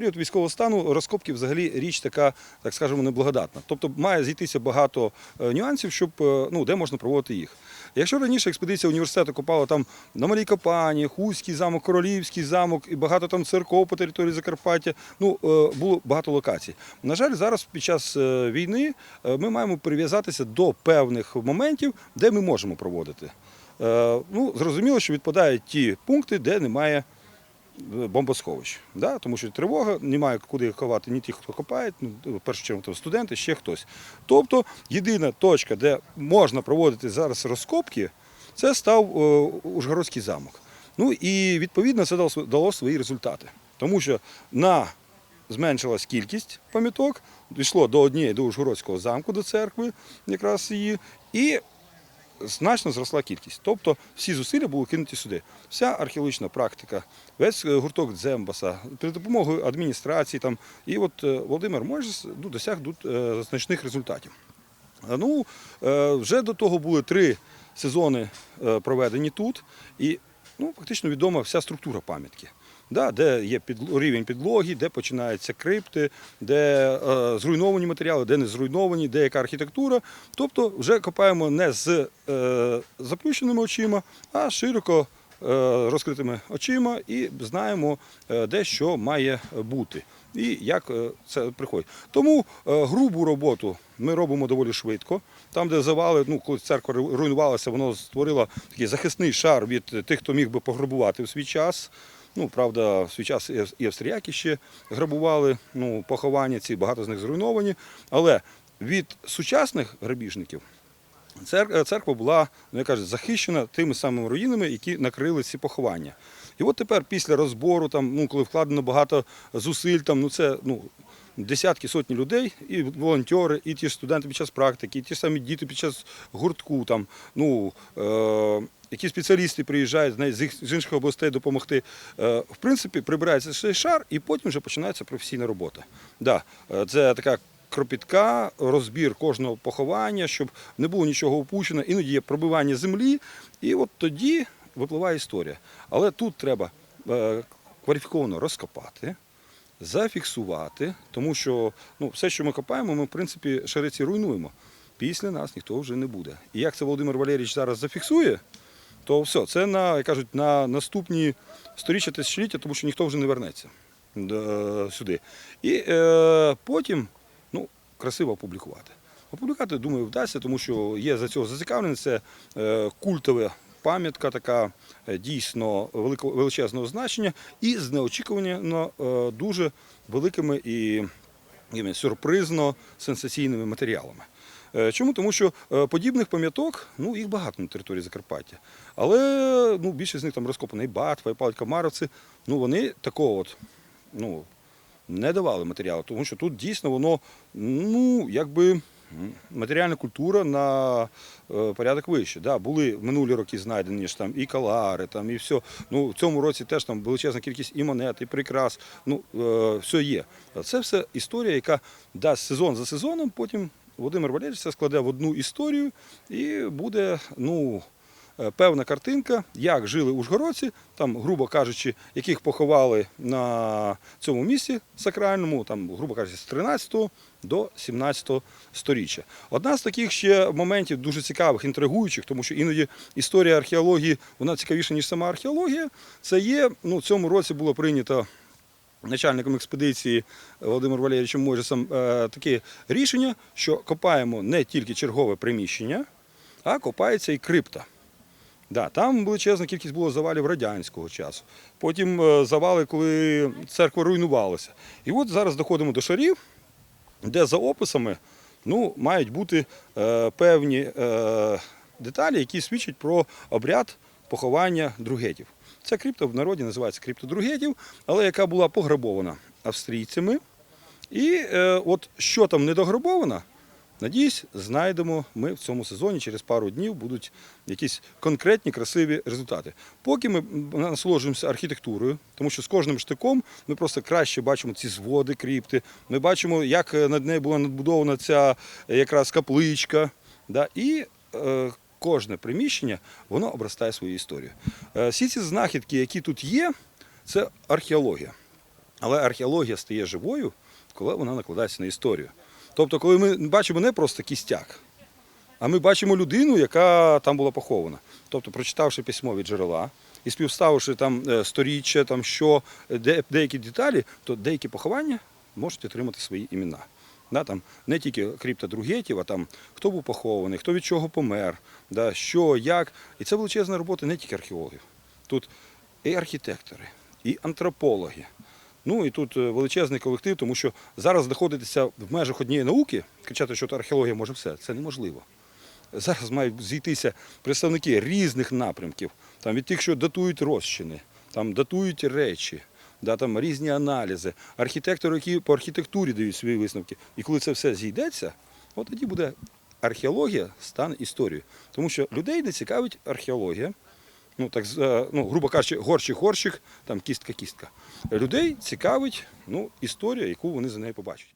період військового стану розкопки взагалі річ така, так скажемо, неблагодатна. Тобто має зійтися багато е, нюансів, щоб е, ну, де можна проводити їх. Якщо раніше експедиція університету копала там на Малій Копані, Хуський замок, Королівський замок і багато там церков по території Закарпаття, ну е, було багато локацій. На жаль, зараз під час війни ми маємо прив'язатися до певних моментів, де ми можемо проводити. Ну, зрозуміло, що відпадають ті пункти, де немає бомбосховищ. Да? Тому що тривога, немає куди ховати ні ті, хто копає, ну, в першу чергу там студенти, ще хтось. Тобто єдина точка, де можна проводити зараз розкопки, це став е, Ужгородський замок. Ну і відповідно це дало, свої результати. Тому що на зменшилась кількість пам'яток, дійшло до однієї до Ужгородського замку, до церкви, якраз її, і значно зросла кількість. Тобто всі зусилля були кинуті сюди. Вся археологічна практика, весь е, гурток Дзембаса, при допомогою адміністрації там, і от е, Володимир Мойжес ну, досяг е, значних результатів. Ну, вже до того були три сезони проведені тут, і ну, фактично відома вся структура пам'ятки. Да, де є під, рівень підлоги, де починаються крипти, де е, зруйновані матеріали, де не зруйновані, де яка архітектура. Тобто вже копаємо не з е, заплющеними очима, а широко е, розкритими очима і знаємо, е, де що має бути і як е, це приходить. Тому грубу роботу ми робимо доволі швидко. Там, де завали, ну коли церква руйнувалася, воно створило такий захисний шар від тих, хто міг би пограбувати в свій час. Ну, правда, в свій час і австріяки ще грабували ну, поховання, ці багато з них зруйновані. Але від сучасних грабіжників церква була, ну як кажуть, захищена тими самими руїнами, які накрили ці поховання. І от тепер після розбору, там, ну, коли вкладено багато зусиль, там, ну, це ну, десятки, сотні людей, і волонтери, і ті ж студенти під час практики, і ті самі діти під час гуртку, там, ну, е- які спеціалісти приїжджають з, інших областей допомогти. Е, в принципі, прибирається цей шар, і потім вже починається професійна робота. Да, е, це така кропітка, розбір кожного поховання, щоб не було нічого упущено. Іноді є пробивання землі, і от тоді випливає історія. Але тут треба е, кваліфіковано розкопати, зафіксувати, тому що ну, все, що ми копаємо, ми в принципі шариці руйнуємо. Після нас ніхто вже не буде. І як це Володимир Валерійович зараз зафіксує, то все, це на, як кажуть, на наступні сторіччя тисячоліття, тому що ніхто вже не вернеться е, сюди. І е, потім ну, красиво опублікувати. Опублікувати, думаю, вдасться, тому що є за цього зацікавлені. Це е, культова пам'ятка, така е, дійсно величезного значення і з неочікувано е, дуже великими і сюрпризно сенсаційними матеріалами. Е, Чому? Тому що подібних пам'яток, ну їх багато на території Закарпаття. Але ну, більшість з них там розкопана і Батва, і Павль Камаровці, ну вони такого от, ну, не давали матеріалу, тому що тут дійсно воно, ну, якби матеріальна культура на е, порядок вище. Да, були минулі роки знайдені ж там і калари, там, і все. Ну, в цьому році теж там величезна кількість і монет, і прикрас. Ну, е, все є. Це все історія, яка дасть сезон за сезоном, потім Володимир Валерійович це складе в одну історію і буде, ну. Е, Певна картинка, як жили ужгородці, там, грубо кажучи, яких поховали на цьому місці сакральному, там, грубо кажучи, з 13 до 17 сторіччя. Одна з таких ще моментів дуже цікавих, інтригуючих, тому що іноді історія археології вона цікавіша, ніж сама археологія. Це є, ну, в цьому році було прийнято начальником експедиції Володимиром Валерійовичем Мойжесом е, таке рішення, що копаємо не тільки чергове приміщення, а копається і крипта. Да, там величезна кількість було завалів радянського часу. Потім е, завали, коли церква руйнувалася. І от зараз доходимо до шарів, де за описами ну, мають бути е, певні е, деталі, які свідчать про обряд поховання другетів. Ця крипта в народі називається крипта другетів, але яка була пограбована австрійцями. І е, от що там недограбовано, надіюсь, знайдемо ми в цьому сезоні. Через пару днів будуть якісь конкретні красиві результати. Поки ми насолоджуємося архітектурою, тому що з кожним штиком ми просто краще бачимо ці зводи крипти. Ми бачимо, як над нею була надбудована ця е, якраз капличка. Да, і е, кожне приміщення воно обростає свою історію. Е, всі ці знахідки, які тут є, це археологія. Але археологія стає живою, коли вона накладається на історію. Тобто, коли ми бачимо не просто кістяк, а ми бачимо людину, яка там була похована. Тобто, прочитавши письмові джерела і співставивши там е, сторіччя, там що, е, де, деякі деталі, то деякі поховання можуть отримати свої імена. Да, там не тільки крипта Другетів, а там хто був похований, хто від чого помер, да, що, як. І це величезна робота не тільки археологів. Тут і архітектори, і антропологи. Ну і тут е, величезний колектив, тому що зараз знаходитися в межах однієї науки, кричати, що археологія може все, це неможливо. Зараз мають зійтися представники різних напрямків, там від тих, що датують розчини, там датують речі, да, там різні аналізи, архітектори, які по архітектурі дають свої висновки. І коли це все зійдеться, от тоді буде археологія стане історією. Тому що людей не цікавить археологія. Ну, так, е, ну, грубо кажучи, горщик-горщик, там кістка-кістка. Людей цікавить ну, історія, яку вони за нею побачать.